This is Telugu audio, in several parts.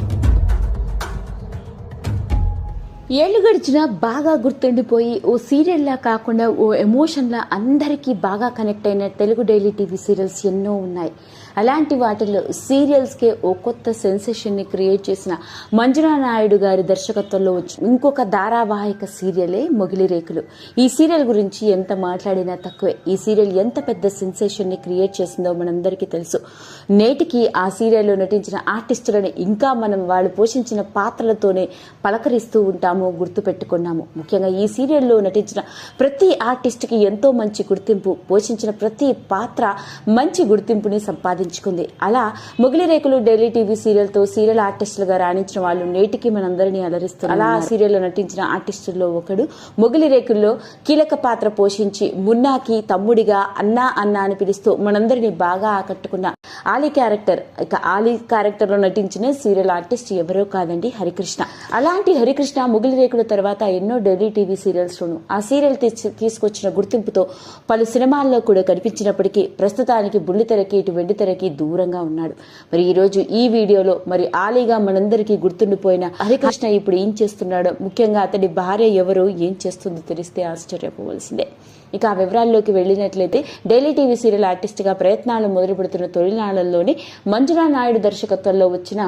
you ఏళ్ళు గడిచినా బాగా గుర్తుండిపోయి ఓ సీరియల్లా కాకుండా ఓ ఎమోషన్లా అందరికీ బాగా కనెక్ట్ అయిన తెలుగు డైలీ టీవీ సీరియల్స్ ఎన్నో ఉన్నాయి. అలాంటి వాటిల్లో సీరియల్స్కే ఓ కొత్త సెన్సేషన్ని క్రియేట్ చేసిన మంజునా నాయుడు గారి దర్శకత్వంలో వచ్చిన ఇంకొక ధారావాహిక సీరియలే మొగిలి రేకులు. ఈ సీరియల్ గురించి ఎంత మాట్లాడినా తక్కువే. ఈ సీరియల్ ఎంత పెద్ద సెన్సేషన్ని క్రియేట్ చేసిందో మనందరికీ తెలుసు. నేటికి ఆ సీరియల్లో నటించిన ఆర్టిస్టులని ఇంకా మనం వాళ్ళు పోషించిన పాత్రలతోనే పలకరిస్తూ ఉంటాము. గుర్తు పెట్టుకున్నాము ముఖ్యంగా ఈ సీరియల్లో నటించిన ప్రతి ఆర్టిస్ట్కి ఎంతో మంచి గుర్తింపు పోషించిన ప్రతి పాత్ర మంచి గుర్తింపుని సంపాదించుకుంది. అలా మొగిలి రేకులు డైలీ టీవీ సీరియల్తో సీరియల్ ఆర్టిస్టులుగా రాణించిన వాళ్ళు నేటికి మనందరినీ అలరిస్తారు అలా సీరియల్లో నటించిన ఆర్టిస్టుల్లో ఒకడు మొగిలి రేకుల్లో కీలక పాత్ర పోషించి మున్నాకి తమ్ముడిగా అన్నా అన్నా అని పిలుస్తూ మనందరినీ బాగా ఆకట్టుకున్న ఆలీ క్యారెక్టర్ ఇక ఆలీ క్యారెక్టర్లో నటించిన సీరియల్ ఆర్టిస్ట్ ఎవరో కాదండి హరికృష్ణ. అలాంటి హరికృష్ణ ముగిలి రేకుల తర్వాత ఎన్నో ఢిల్లీ టీవీ సీరియల్స్లోను ఆ సీరియల్ తీసుకొచ్చిన గుర్తింపుతో పలు సినిమాల్లో కూడా కనిపించినప్పటికీ ప్రస్తుతానికి బుల్లితెరకి ఇటు వెండితెరకి దూరంగా ఉన్నాడు. మరి ఈరోజు ఈ వీడియోలో మరి ఆలీగా మనందరికీ గుర్తుండిపోయిన హరికృష్ణ ఇప్పుడు ఏం చేస్తున్నాడో ముఖ్యంగా అతడి భార్య ఎవరు ఏం చేస్తుందో తెలిస్తే ఆశ్చర్యపోవలసిందే. ఇక ఆ వివరాల్లోకి వెళ్ళినట్లయితే డైలీ టీవీ సీరియల్ ఆర్టిస్ట్గా ప్రయత్నాలు మొదలుపెడుతున్న తొలినాళ్ళలోనే మంజులా నాయుడు దర్శకత్వంలో వచ్చిన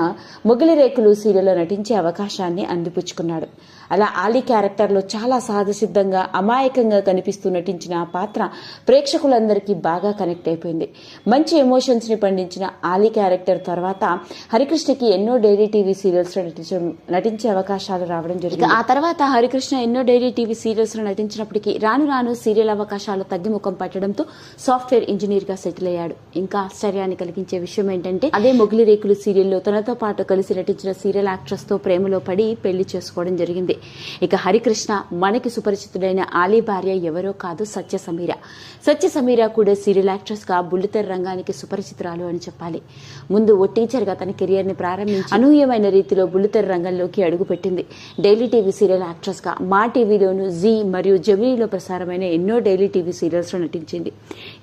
మొగిలి రేకులు సీరియల్లో నటించే అవకాశాన్ని అందిపుచ్చుకున్నాడు. అలా ఆలీ క్యారెక్టర్లో చాలా సహజసిద్ధంగా అమాయకంగా కనిపిస్తూ నటించిన ఆ పాత్ర ప్రేక్షకులందరికీ బాగా కనెక్ట్ అయిపోయింది. మంచి ఎమోషన్స్ని పండించిన ఆలీ క్యారెక్టర్ తర్వాత హరికృష్ణకి ఎన్నో డైలీ టీవీ సీరియల్స్ నటించడం నటించే అవకాశాలు రావడం జరిగింది. ఆ తర్వాత హరికృష్ణ ఎన్నో డైలీ టీవీ సీరియల్స్ నటించినప్పటికీ రాను రాను సీరియల్ అవకాశాలు తగ్గిముఖం పట్టడంతో సాఫ్ట్వేర్ ఇంజనీర్గా సెటిల్ అయ్యాడు. ఇంకా ఆశ్చర్యాన్ని కలిగించే విషయం ఏంటంటే అదే మొగిలి రేకులు సీరియల్లో తనతో పాటు కలిసి నటించిన సీరియల్ యాక్ట్రెస్తో ప్రేమలో పడి పెళ్ళి చేసుకోవడం జరిగింది. ఇక హరికృష్ణ మనకి సుపరిచితుడైన ఆలీ భార్య ఎవరో కాదు సత్య సమీర. సత్య సమీర కూడా సీరియల్ యాక్ట్రెస్గా బుల్లితెర రంగానికి సుపరిచితురాలు అని చెప్పాలి. ముందు ఓ టీచర్గా తన కెరియర్ని ప్రారంభించి అనూహ్యమైన రీతిలో బుల్లితెర రంగంలోకి అడుగుపెట్టింది డైలీ టీవీ సీరియల్ యాక్ట్రెస్గా మా టీవీలోను జీ మరియు జమినీలో ప్రసారమైన ఎన్నో డైలీ టీవీ సీరియల్స్లో నటించింది.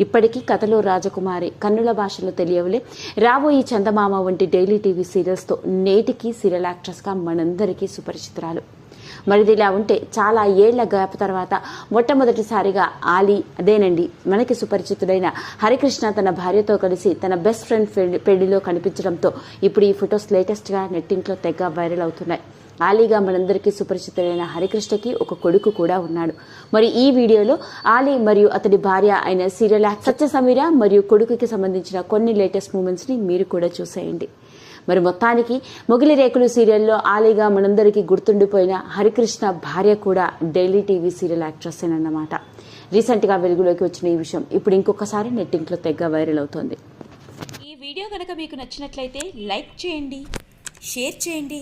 ఇప్పటికీ కథలో రాజకుమారి కన్నుల భాషలో తెలియవులే. రాబోయే చందమామ వంటి డైలీ టీవీ సీరియల్స్తో నేటికి సీరియల్ యాక్ట్రెస్గా మనందరికీ సుపరిచితురాలు. మరిది ఇలా ఉంటే చాలా ఏళ్ళ గ్యాప్ తర్వాత మొట్టమొదటిసారిగా ఆలీ అదేనండి మనకి సుపరిచితుడైన హరికృష్ణ తన భార్యతో కలిసి తన బెస్ట్ ఫ్రెండ్ పెళ్ళిలో కనిపించడంతో ఇప్పుడు ఈ ఫొటోస్ లేటెస్ట్గా నెట్టింట్లో తెగ వైరల్ అవుతున్నాయి. ఆలీగా మనందరికీ సుపరిచితుడైన హరికృష్ణకి ఒక కొడుకు కూడా ఉన్నాడు. మరి ఈ వీడియోలో ఆలీ మరియు అతడి భార్య అయిన సీరియల్ సత్య సమీర మరియు కొడుకుకి సంబంధించిన కొన్ని లేటెస్ట్ మూమెంట్స్ని మీరు కూడా చూసేయండి. మరి మొత్తానికి మొగిలి రేకులు సీరియల్లో ఆలీగా మనందరికీ గుర్తుండిపోయిన హరికృష్ణ భార్య కూడా డైలీ టీవీ సీరియల్ యాక్ట్రెస్ అన్నమాట. రీసెంట్గా వెలుగులోకి వచ్చిన ఈ విషయం ఇప్పుడు ఇంకొకసారి నెట్టింట్లో తెగ వైరల్ అవుతోంది. ఈ వీడియో కనుక మీకు నచ్చినట్లయితే లైక్ చేయండి షేర్ చేయండి.